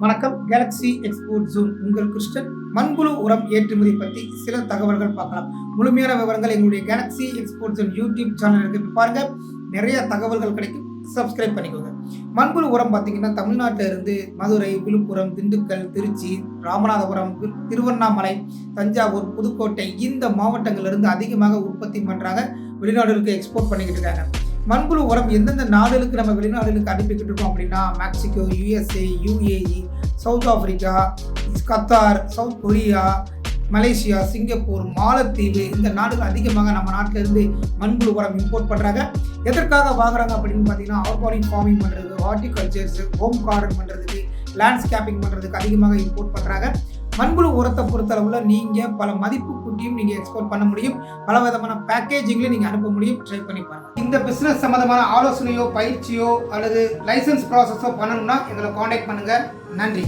வணக்கம். Galaxy export June உங்கள் கிருஷ்ணன். மண்புழு உரம் ஏற்றுமதி பற்றி சில தகவல்கள் பார்க்கலாம். முழுமையான விவரங்கள் எங்களுடைய Galaxy export June YouTube channel இருக்கு. பாருங்க நிறைய தகவல்கள் கிடைக்கும். சப்ஸ்கிரைப் பண்ணிக்கோங்க. மண்புழு உரம் பார்த்தீங்கன்னா தமிழ்நாட்டில் இருந்து மதுரை விழுப்புரம் திண்டுக்கல் திருச்சி ராமநாதபுரம் திருவண்ணாமலை தஞ்சாவூர் புதுக்கோட்டை இந்த மாவட்டங்களிலிருந்து அதிகமாக உற்பத்தி பண்ணுறாங்க வெளிநாடுகளுக்கு எக்ஸ்போர்ட் பண்ணிக்கிட்டு இருக்காங்க. மண்புழு உரம் எந்தெந்த நாடுகளுக்கு நம்ம வெளிநாடுகளுக்கு அனுப்பிக்கிட்டு இருக்கோம் அப்படின்னா Mexico USA UAE South Africa Qatar South Korea Malaysia Singapore மாலத்தீவு இந்த நாடுகள் அதிகமாக நம்ம நாட்டிலேருந்து மண்புழு உரம் இம்போர்ட் பண்ணுறாங்க எதற்காக வாங்குறாங்க அப்படின்னு பார்த்தீங்கன்னா ஆர்கானிக் ஃபார்மிங் பண்ணுறது ஹார்டிகல்ச்சர்ஸ் ஹோம் கார்டன் பண்ணுறதுக்கு லேண்ட்ஸ்கேப்பிங் பண்ணுறதுக்கு அதிகமாக இம்போர்ட் பண்ணுறாங்க மண்புழு உரத்தை பொறுத்தளவில் நீங்கள் பல மதிப்பு கூட்டியும் நீங்கள் எக்ஸ்போர்ட் பண்ண முடியும். பல விதமான பேக்கேஜிங்ல நீங்கள் அனுப்ப முடியும். ட்ரை பண்ணி பாருங்கள் இந்த பிஸ்னஸ் சம்மந்தமான ஆலோசனையோ பயிற்சியோ அல்லது லைசன்ஸ் ப்ராசஸோ பண்ணணும்னா எங்களை காண்டாக்ட் பண்ணுங்கள் நன்றி.